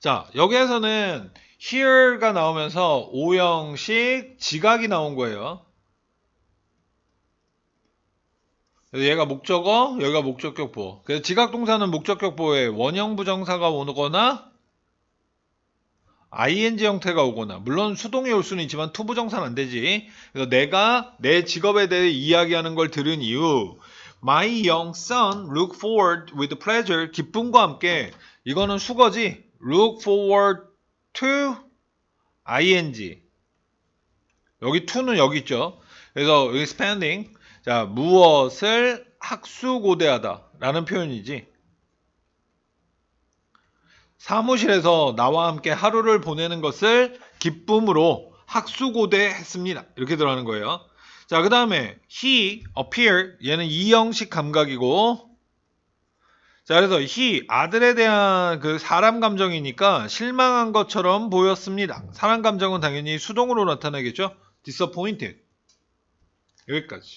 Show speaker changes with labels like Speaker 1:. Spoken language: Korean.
Speaker 1: 자, 여기에서는 here가 나오면서 오형식 지각이 나온 거예요. 얘가 목적어, 여기가 목적격보. 그래서 지각 동사는 목적격보에 원형 부정사가 오거나 ing 형태가 오거나 물론 수동이 올 수는 있지만 투부정사는 안 되지. 그래서 내가 내 직업에 대해 이야기하는 걸 들은 이후 My young son look forward with pleasure 기쁨과 함께 이거는 수거지. Look forward to ing 여기 to는 여기 있죠. 그래서 여기 spending 자 무엇을 학수고대하다 라는 표현이지. 사무실에서 나와 함께 하루를 보내는 것을 기쁨으로 학수고대했습니다. 이렇게 들어가는 거예요. 자, 그 다음에 he appear 얘는 이형식 감각이고 자, 그래서 he 아들에 대한 그 사람 감정이니까 실망한 것처럼 보였습니다. 사람 감정은 당연히 수동으로 나타나겠죠. disappointed 여기까지.